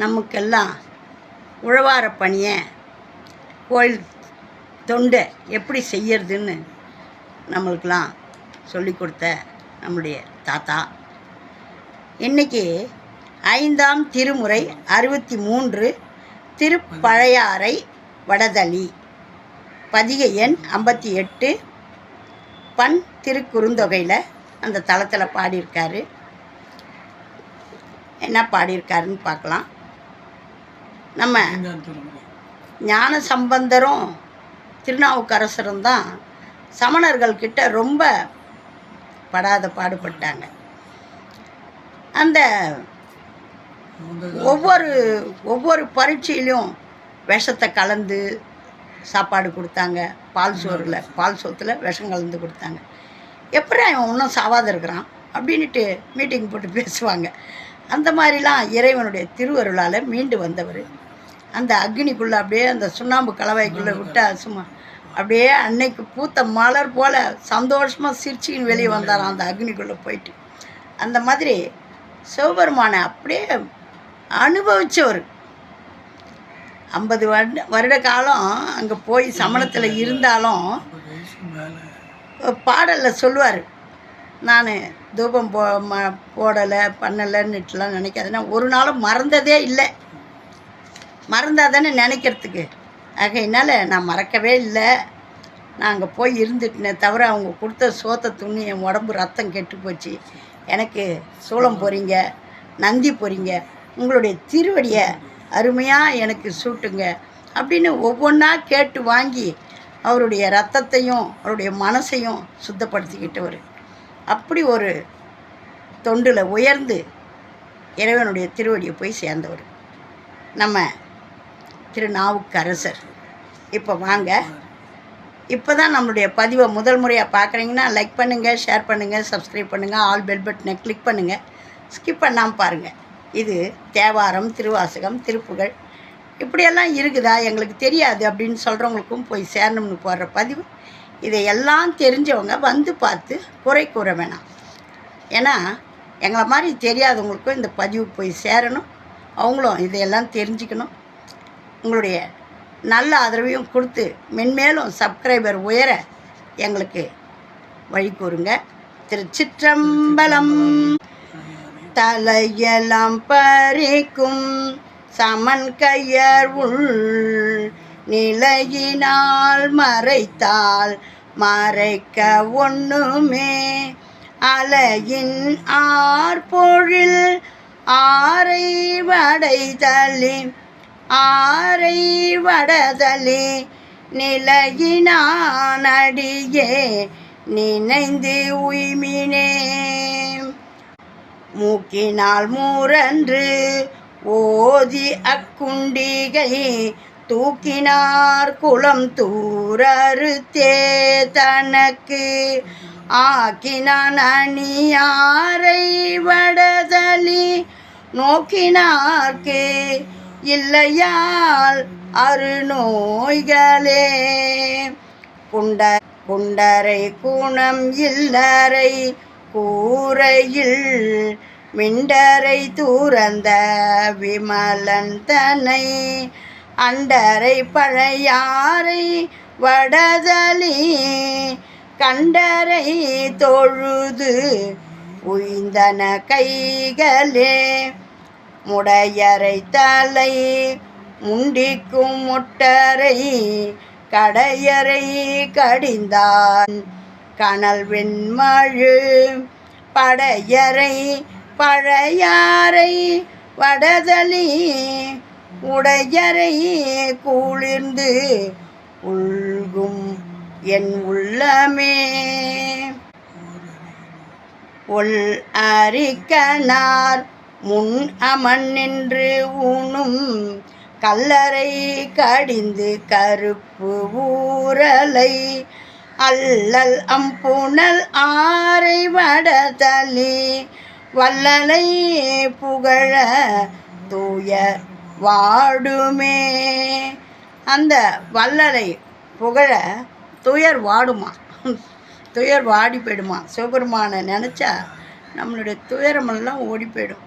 நமக்கெல்லாம் உழவார பணியை கோயில் தொண்டை எப்படி செய்யறதுன்னு நம்மளுக்கெல்லாம் சொல்லி கொடுத்த நம்முடைய தாத்தா. இன்றைக்கி ஐந்தாம் திருமுறை அறுபத்தி மூன்று திருப்பழையாறை வடதளி பதிகை எண் ஐம்பத்தி எட்டு. பண் திருக்குறுந்தொகையில் அந்த தளத்தில் பாடியிருக்காரு. என்ன பாடியிருக்காருன்னு பார்க்கலாம். நம்ம ஞான சம்பந்தரும் திருநாவுக்கரசரும் தான் சமணர்கள்கிட்ட ரொம்ப படாத பாடுபட்டாங்க. அந்த ஒவ்வொரு ஒவ்வொரு பரீட்சையிலையும் விஷத்தை கலந்து சாப்பாடு கொடுத்தாங்க. பால் சோறில் பால் சோத்தில் விஷம் கலந்து கொடுத்தாங்க. எப்படி அவன் இன்னும் சாவாத இருக்கிறான்? அப்படின்ட்டு மீட்டிங் போட்டு பேசுவாங்க. அந்த மாதிரிலாம் இறைவனுடைய திருவருளால் மீண்டு வந்தவர். அந்த அக்னிக்குள்ளே அப்படியே அந்த சுண்ணாம்பு கலவைக்குள்ளே விட்டா சும்மா அப்படியே அன்னைக்கு பூத்த மலர் போல் சந்தோஷமாக சிரிச்சின்னு வெளியே வந்தாராம் அந்த அக்னிக்குள்ளே போயிட்டு. அந்த மாதிரி சிவபெருமானை அப்படியே அனுபவித்தவர் ஐம்பது வருட வருட காலம் அங்கே போய் சமணத்தில் இருந்தாலும் பாடலில் சொல்லுவார். நான் தூபம் போ ம போடலை பண்ணலைன்னுட்டுலாம் நினைக்காதுன்னா ஒரு நாளும் மறந்ததே இல்லை. மறந்தால் தானே நினைக்கிறதுக்கு ஆகையினால் நான் மறக்கவே இல்லை. நான் அங்கே போய் இருந்துட்டேனே தவிர அவங்க கொடுத்த சோத்தை துணி என் உடம்பு ரத்தம் கெட்டு போச்சு. எனக்கு சூளம் போகிறீங்க நந்தி போகிறீங்க உங்களுடைய திருவடியை அருமையாக எனக்கு சூட்டுங்க அப்படின்னு ஒவ்வொன்றா கேட்டு வாங்கி அவருடைய ரத்தத்தையும் அவருடைய மனசையும் சுத்தப்படுத்திக்கிட்டவர். அப்படி ஒரு தொண்டில் உயர்ந்து இறைவனுடைய திருவடியை போய் சேர்ந்தவர். நம்ம திருநாவுக்கரசர். இப்போ வாங்க. இப்போ தான் நம்மளுடைய பதிவை முதல் முறையாக பார்க்குறீங்கன்னா லைக் பண்ணுங்கள் ஷேர் பண்ணுங்கள் சப்ஸ்கிரைப் பண்ணுங்கள் ஆல் பெல் பட்டனை கிளிக் பண்ணுங்கள் ஸ்கிப் பண்ணாமல் பாருங்கள் இது தேவாரம் திருவாசகம் திருப்புகழ் இப்படியெல்லாம் இருக்குதா? எங்களுக்கு தெரியாது அப்படின்னு சொல்கிறவங்களுக்கும் போய் சேரணும்னு போடுற பதிவு. இதையெல்லாம் தெரிஞ்சவங்க வந்து பார்த்து குறை கூற வேணாம். ஏன்னா எங்களை மாதிரி தெரியாதவங்களுக்கும் இந்த பதிவு போய் சேரணும். அவங்களும் இதையெல்லாம் தெரிஞ்சுக்கணும். உங்களுடைய நல்ல ஆதரவையும் கொடுத்து மென்மேலும் சப்ஸ்கிரைபர் உயர எங்களுக்கு வழி கூறுங்க. திருச்சிற்றம்பலம் தலையெல்லாம் பறிக்கும் சமன் கையர் உள் நிலையினால் மறைத்தால் மறைக்க ஒண்ணுமே. அலையின் ஆர்பொழில் ஆரை வடைதலின் ஆரை வடதலே நிலையினானடியே நினைந்து உய்மினே. மூக்கினால் மூரன்று ஓதி அக்குண்டிகை தூக்கினார் குளம் தூரறுத்தே தனக்கு. ஆக்கினான் அணியாரை வடதலி நோக்கினார்க்கு இல்லையால் அருநோய்களே குண்ட குண்டரை குணம் இல்லறை கூரையில் மிண்டரை தூரந்த விமலன் தனை அண்டரை பழையாறை வடதலி கண்டரை தொழுது உய்ந்தன கைகளே. முடையரை தலை முண்டிக்கும் முட்டரை கடையரை கடிந்தான். கனல் வெண்மழு படையறை பழையாறை வடதலி உடையறை குளிர்ந்து உள்கும் என் உள்ளமே. ஒள் அரிக்கனார் முன் அமன் நின்று ஊனும் கல்லறை கடிந்து கருப்பு ஊரலை அல்லல் அம்புணல் ஆரை வடதலி. வல்லலை புகழ தூய வாடுமே. அந்த வல்லலை புகழ துயர் வாடுமா? துயர் வாடி போயிடுமா? சிவபெருமானை நினச்சா நம்மளுடைய துயரமெல்லாம் ஓடி போயிடும்.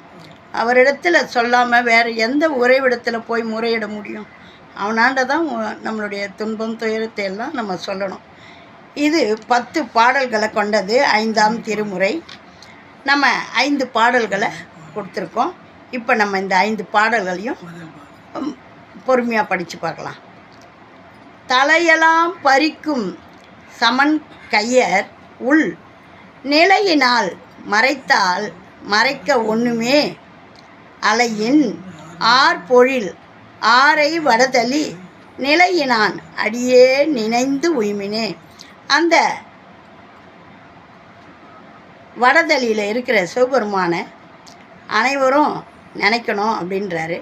அவரிடத்தில் சொல்லாமல் வேறு எந்த உறைவிடத்தில் போய் முறையிட முடியும்? அவனாண்ட தான் நம்மளுடைய துன்பம் துயரத்தை எல்லாம் நம்ம சொல்லணும். இது பத்து பாடல்களை கொண்டது ஐந்தாம் திருமுறை. நம்ம ஐந்து பாடல்களை கொடுத்துருக்கோம். இப்போ நம்ம இந்த ஐந்து பாடல்களையும் பொறுமையாக படித்து பார்க்கலாம். தலையெல்லாம் பறிக்கும் சமன் கையர் உள் நிலையினால் மறைத்தால் மறைக்க ஒன்றுமே அலையின் ஆர் பொழில் ஆரை வடதலி நிலையினான். அடியே நினைந்து உய்மினே. அந்த வடதலியில் இருக்கிற சிவபெருமானை அனைவரும் நினைக்கணும் அப்படின்றாரு.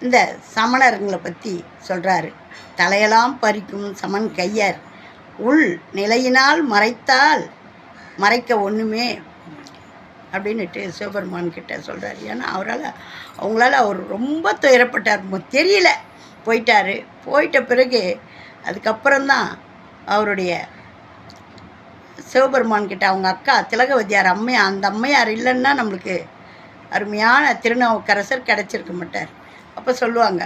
இந்த சமணருங்களை பற்றி சொல்கிறாரு தலையெல்லாம் பறிக்கும் சமன் கையர். உள் நிலையினால் மறைத்தால் மறைக்க ஒன்றுமே அப்படின்னுட்டு சிவபெருமான் கிட்ட சொல்கிறார் ஏன்னா அவரால் அவங்களால அவர் ரொம்ப துயரப்பட்டார். தெரியல. போயிட்டார். போயிட்ட பிறகு அதுக்கப்புறம்தான் அவருடைய சிவபெருமான் கிட்ட அவங்க அக்கா திலகவதியார் அம்மையா அந்த அம்மையார் இல்லைன்னா நம்மளுக்கு அருமையான திருநாவுக்கரசர் கிடச்சிருக்க மாட்டார். அப்போ சொல்லுவாங்க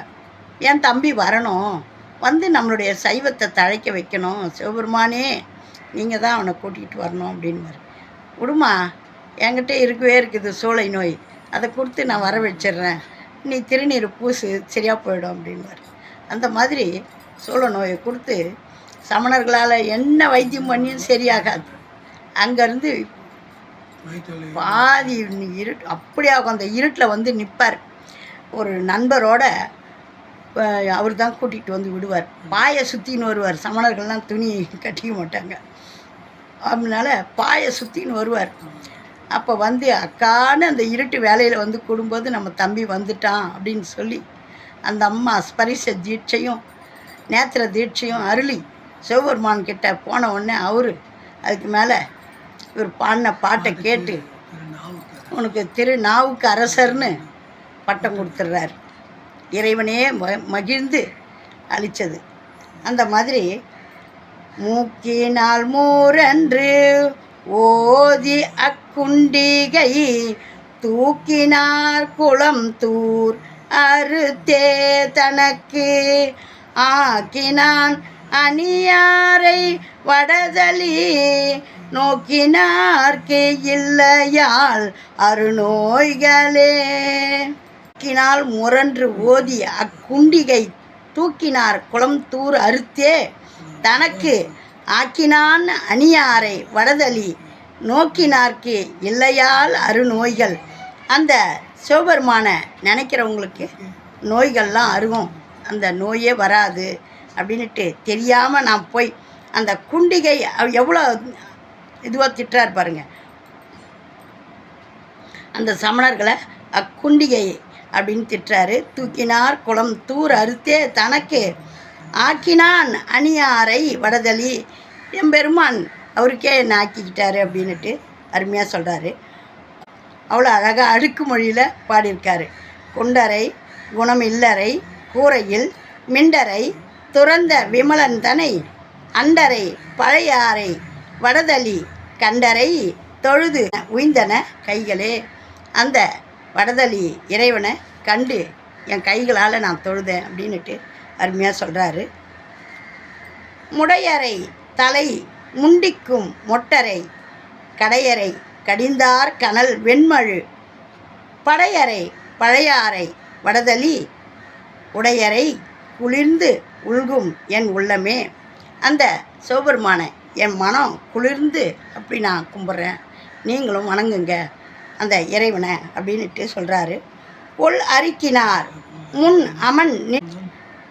என் தம்பி வரணும்? வந்து நம்மளுடைய சைவத்தை தழைக்க வைக்கணும். சிவபெருமானே நீங்கள் தான் அவனை கூட்டிகிட்டு வரணும் அப்படின்னு விடுமா என்கிட்ட இருக்கவே இருக்குது சூளை நோய். அதை கொடுத்து நான் வர வச்சிடுறேன் நீ திருநீர் பூசு சரியாக போயிடும் அப்படின்வார் அந்த மாதிரி சூளை நோயை கொடுத்து சமணர்களால் என்ன வைத்தியம் பண்ணியும் சரியாகாது. அங்கேருந்து பாதி இருட்டு அப்படியாக அந்த இருட்டில் வந்து நிற்பார் ஒரு நண்பரோட அவர் தான் கூட்டிகிட்டு வந்து விடுவார். பாயை சுற்றின்னு வருவார். சமணர்கள்லாம் துணி கட்டிக்க மாட்டாங்க. அதனால பாயை சுற்றின்னு வருவார். அப்போ வந்து அக்கான்னு அந்த இருட்டு வேலையில் வந்து கூடும்போது நம்ம தம்பி வந்துட்டான் அப்படின்னு சொல்லி அந்த அம்மா ஸ்பரிச தீட்சையும் நேத்திர தீட்சையும் அருளி சிவபெருமான் கிட்ட போன உடனே அவரு அதுக்கு மேலே இவர் பாடின பாட்டை கேட்டு உனக்கு திரு நாவுக்கு அரசர்னு பட்டம் கொடுத்துட்றாரு இறைவனே ம- மகிழ்ந்து அளித்தது அந்த மாதிரி மூக்கினால் மூரன்று ஓதி குண்டிகை தூக்கினார் குளம் தூர் அறுத்தே தனக்கு. ஆக்கினான் அணியாரை வடதலி நோக்கினார்க்கு இல்லையால் அருநோய்களே தூக்கினால் முரன்று ஓதி அக்குண்டிகை தூக்கினார் குளம் தூர் அறுத்தே தனக்கு. ஆக்கினான் அணியாரை வடதலி நோக்கினார்க்கு இல்லையால் அருநோய்கள். அந்த சிவபெருமானை நினைக்கிறவங்களுக்கு நோய்கள்லாம் அருகும். அந்த நோயே வராது அப்படின்னுட்டு தெரியாமல் நான் போய் அந்த குண்டிகை எவ்வளோ இதுவாக திட்டார் பாருங்க. அந்த சமணர்களை அக்குண்டிகை அப்படின்னு திட்டுறாரு. தூக்கினார் குளம் தூர் அறுத்தே தனக்கு. ஆக்கினான் அணியாரை வடதலி. எம்பெருமான் அவருக்கே என்னை ஆக்கிக்கிட்டாரு அப்படின்னுட்டு அருமையாக சொல்கிறாரு அவ்வளோ அழகாக அடுக்கு மொழியில் பாடியிருக்காரு. குண்டரை குணம் இல்லறை கூரையில் மிண்டரை துறந்த விமலன் தனை அண்டரை பழையாறை வடதளி கண்டரை தொழுது உய்ந்தன கைகளே. அந்த வடதளி இறைவனை கண்டு என் கைகளால் நான் தொழுதேன் அப்படின்னுட்டு அருமையாக சொல்கிறாரு முடையறை தலை முண்டிக்கும் மொட்டரை கடையறை கடிந்தார் கனல் வெண்மழு படையறை பழையாறை வடதலி உடையறை குளிர்ந்து உள்கும் என் உள்ளமே. அந்த சிவபெருமானை என் மனம் குளிர்ந்து அப்படி நான் கும்பிட்றேன் நீங்களும் வணங்குங்க. அந்த இறைவனை அப்படின்ட்டு சொல்கிறாரு உள் அரிக்கினார் முன் அமன்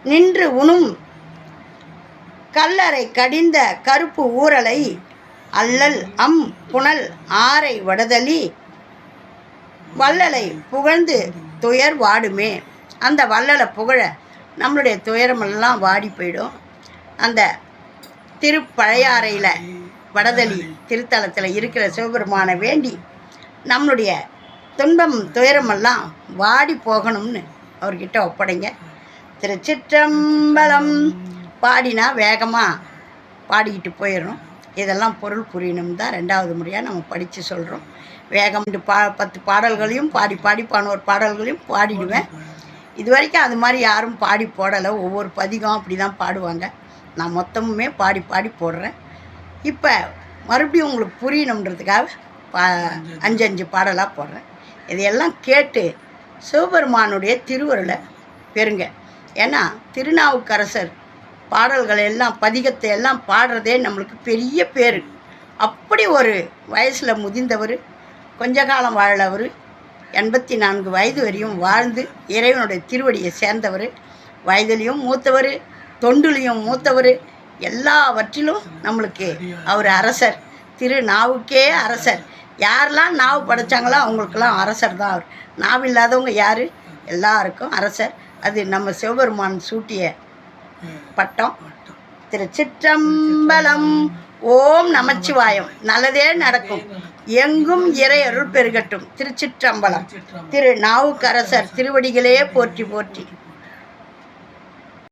நின்று உணும் கல்லறை கடிந்த கருப்பு ஊரலை அல்லல் அம் புனல் ஆரை வடதலி வள்ளலை புகழ்ந்து துயர் வாடுமே. அந்த வள்ளலை புகழ நம்மளுடைய துயரமெல்லாம் வாடி போயிடும். அந்த திருப்பழையாறையில் வடதளி திருத்தலத்தில் இருக்கிற சிவபெருமானை வேண்டி நம்மளுடைய துன்பம் துயரமெல்லாம் வாடி போகணும்னு அவர்கிட்ட ஒப்படைங்க. திருச்சிற்றம்பலம் பாடினா வேகமாக பாடிக்கிட்டு போயிடும் இதெல்லாம் பொருள் புரியணும் தான் ரெண்டாவது முறையாக நம்ம படித்து சொல்கிறோம் வேகம் பா பத்து பாடல்களையும் பாடி பாடி பதினோரு பாடல்களையும் பாடிடுவேன். இது வரைக்கும் அது மாதிரி யாரும் பாடி போடலை. ஒவ்வொரு பதிகம் அப்படி தான் பாடுவாங்க. நான் மொத்தமுமே பாடி பாடி போடுறேன். இப்போ மறுபடியும் உங்களுக்கு புரியணுன்றதுக்காக பா அஞ்சு அஞ்சு பாடலாக போடுறேன். இதையெல்லாம் கேட்டு சிவபெருமானுடைய திருவருளை பெறுங்க. ஏன்னா திருநாவுக்கரசர் பாடல்களை எல்லாம் பதிகத்தை எல்லாம் பாடுறதே நம்மளுக்கு பெரிய பேர். அப்படி ஒரு வயசில் முதிர்ந்தவர் கொஞ்ச காலம் வாழவர் எண்பத்தி நான்கு வயது வரையும் வாழ்ந்து இறைவனுடைய திருவடியை சேர்ந்தவர் வயதிலையும் மூத்தவர் தொண்டுலையும் மூத்தவர் எல்லாவற்றிலும் நம்மளுக்கு அவர் அரசர். திரு நாவுக்கே அரசர். யாரெல்லாம் நாவு படைச்சாங்களோ அவங்களுக்கெல்லாம் அரசர் தான் அவர். நாவு இல்லாதவங்க யார்? எல்லாருக்கும் அரசர். அது நம்ம சிவபெருமான் சூட்டிய பட்டம். திருச்சிற்றம்பலம். ஓம் நமச்சிவாயம். நல்லதே நடக்கும். எங்கும் இறை அருள் பெருகட்டும். திருச்சிற்றம்பலம். திரு நாவுக்கரசர் திருவடிகளே போற்றி போற்றி.